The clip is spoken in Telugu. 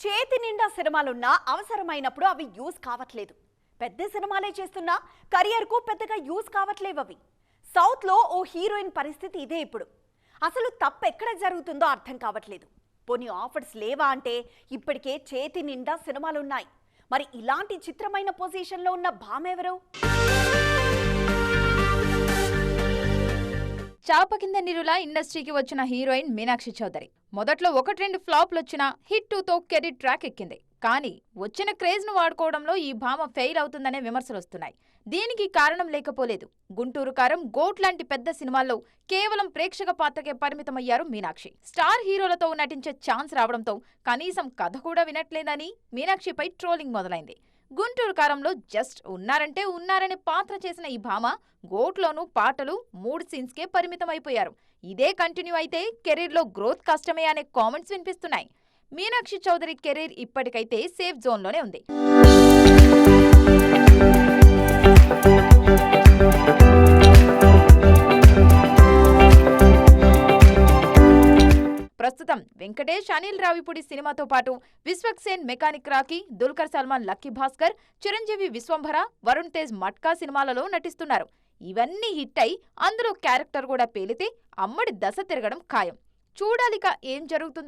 చేతి నిండా సినిమాలున్నా అవసరమైనప్పుడు అవి యూజ్ కావట్లేదు. పెద్ద సినిమాలే చేస్తున్నా కెరియర్కు పెద్దగా యూజ్ కావట్లేవు అవి. సౌత్లో ఓ హీరోయిన్ పరిస్థితి ఇదే ఇప్పుడు. అసలు తప్పు ఎక్కడ జరుగుతుందో అర్థం కావట్లేదు. పోనీ ఆఫర్స్ లేవా అంటే ఇప్పటికే చేతి నిండా సినిమాలున్నాయి. మరి ఇలాంటి చిత్రమైన పొజిషన్లో ఉన్న భామెవరు? చాప కింద నిరులా ఇండస్ట్రీకి వచ్చిన హీరోయిన్ మీనాక్షి చౌదరి. మొదట్లో ఒకటి రెండు ఫ్లాప్లు వచ్చిన హిట్ టూతో కెరీర్ ట్రాక్ ఎక్కింది. కానీ వచ్చిన క్రేజ్ను వాడుకోవడంలో ఈ భామ ఫెయిల్ అవుతుందనే విమర్శలు వస్తున్నాయి. దీనికి కారణం లేకపోలేదు. గుంటూరు కారం గోట్ లాంటి పెద్ద సినిమాల్లో కేవలం ప్రేక్షక పాత్రకే పరిమితమయ్యారు మీనాక్షి. స్టార్ హీరోలతో నటించే ఛాన్స్ రావడంతో కనీసం కథ కూడా వినట్లేదని మీనాక్షిపై ట్రోలింగ్ మొదలైంది. గుంటూరు కారంలో జస్ట్ ఉన్నారంటే ఉన్నారనే పాత్ర చేసిన ఈ భామ గోట్లోనూ పాటలు మూడు సీన్స్కే అయిపోయారు ఇదే కంటిన్యూ అయితే కెరీర్లో గ్రోత్ కష్టమే అనే కామెంట్స్ వినిపిస్తున్నాయి. మీనాక్షి చౌదరి కెరీర్ ఇప్పటికైతే సేఫ్ జోన్లోనే ఉంది. ప్రస్తుతం వెంకటేష్ అనిల్ రావిపూడి సినిమాతో పాటు Vishwaksen mechanic Rocky Dulquer Salmaan lucky Bhaskar Chiranjeevi Vishwambhara Varun Tej Matka సినిమాలలో నటిస్తున్నారు. ఇవన్నీ హిట్ అయి అందులో క్యారెక్టర్ కూడా పేలితే అమ్మడి దశ తిరగడం ఖాయం. చూడాలిక ఏం జరుగుతుందో.